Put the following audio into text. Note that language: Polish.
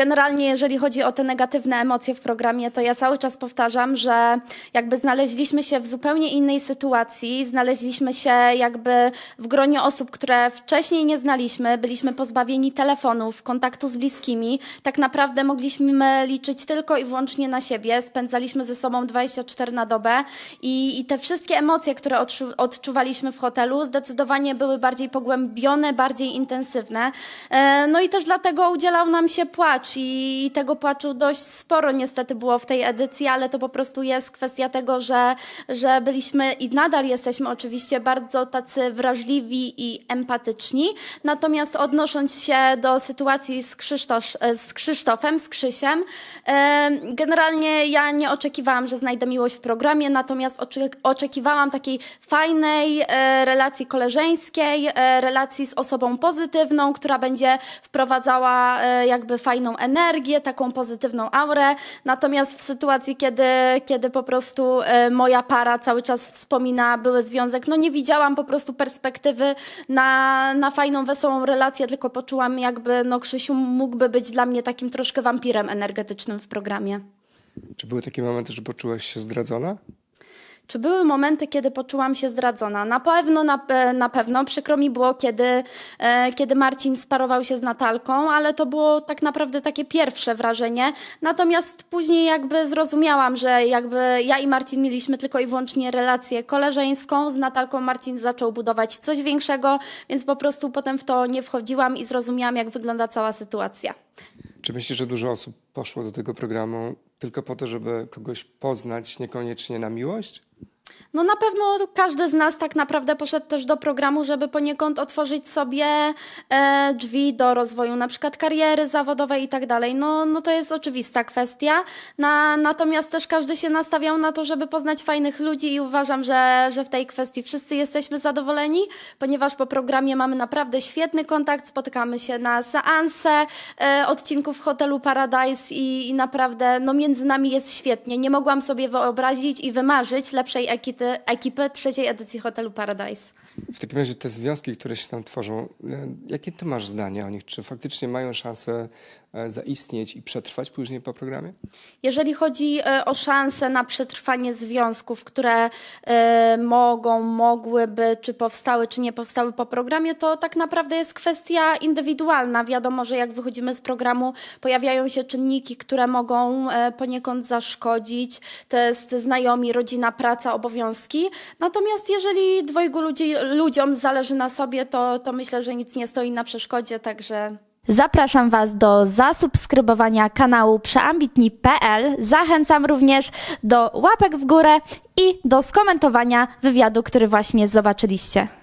generalnie, jeżeli chodzi o te negatywne emocje w programie, to ja cały czas powtarzam, że jakby znaleźliśmy się w zupełnie innej sytuacji, znaleźliśmy się jakby w gronie osób, które wcześniej nie znaliśmy, byliśmy pozbawieni telefonów, kontaktu z bliskimi. Tak naprawdę mogliśmy liczyć tylko i wyłącznie na siebie. Spędzaliśmy ze sobą 24 na dobę i, i te wszystkie emocje, które odczu, odczuwaliśmy w hotelu, zdecydowanie były bardziej pogłębione, bardziej intensywne. E, No i też dlatego udzielał nam się płacz i tego płaczu dość sporo niestety było w tej edycji, ale to po prostu jest kwestia tego, że, że byliśmy i nadal jesteśmy oczywiście bardzo tacy wrażliwi i empatyczni. Natomiast odnosząc się do sytuacji z, Krzysztof, z Krzysztofem, z Krzysiem, e, generalnie ja nie oczekiwałam, że znajdę miłość w programie, natomiast oczek- oczekiwałam takiej fajnej e, relacji koleżeńskiej, e, relacji z osobą pozytywną, która będzie wprowadzała jakby fajną energię, taką pozytywną aurę. Natomiast w sytuacji, kiedy, kiedy po prostu e, moja para cały czas wspomina były związek, no nie widziałam po prostu perspektywy na, na fajną, wesołą relację, tylko poczułam jakby, no Krzysiu mógłby być dla mnie takim troszkę wampirem energetycznym w programie. Czy były takie momenty, że poczułaś się zdradzona? Czy były momenty, kiedy poczułam się zdradzona? Na pewno, na, na pewno. Przykro mi było, kiedy, e, kiedy Marcin sparował się z Natalką, ale to było tak naprawdę takie pierwsze wrażenie. Natomiast później jakby zrozumiałam, że jakby ja i Marcin mieliśmy tylko i wyłącznie relację koleżeńską. Z Natalką Marcin zaczął budować coś większego, więc po prostu potem w to nie wchodziłam i zrozumiałam, jak wygląda cała sytuacja. Czy myślisz, że dużo osób poszło do tego programu tylko po to, żeby kogoś poznać, niekoniecznie na miłość? No na pewno każdy z nas tak naprawdę poszedł też do programu, żeby poniekąd otworzyć sobie e, drzwi do rozwoju, na przykład kariery zawodowej i tak dalej. No, no to jest oczywista kwestia. Na, natomiast też każdy się nastawiał na to, żeby poznać fajnych ludzi i uważam, że, że w tej kwestii wszyscy jesteśmy zadowoleni, ponieważ po programie mamy naprawdę świetny kontakt, spotykamy się na seanse e, odcinków w hotelu Paradise i, i naprawdę no między nami jest świetnie. Nie mogłam sobie wyobrazić i wymarzyć lepszej ekipy, ekipy trzeciej edycji hotelu Paradise. W takim razie te związki, które się tam tworzą, e, jakie ty masz zdanie o nich? Czy faktycznie mają szansę zaistnieć i przetrwać później po programie? Jeżeli chodzi e, o szanse na przetrwanie związków, które e, mogą, mogłyby, czy powstały, czy nie powstały po programie, to tak naprawdę jest kwestia indywidualna. Wiadomo, że jak wychodzimy z programu, pojawiają się czynniki, które mogą e, poniekąd zaszkodzić. To jest znajomi, rodzina, praca, obowiązki. Natomiast jeżeli dwojgu ludzi, ludziom zależy na sobie, to, to myślę, że nic nie stoi na przeszkodzie, także Zapraszam Was do zasubskrybowania kanału przeambitni.pl. Zachęcam również do łapek w górę i do skomentowania wywiadu, który właśnie zobaczyliście.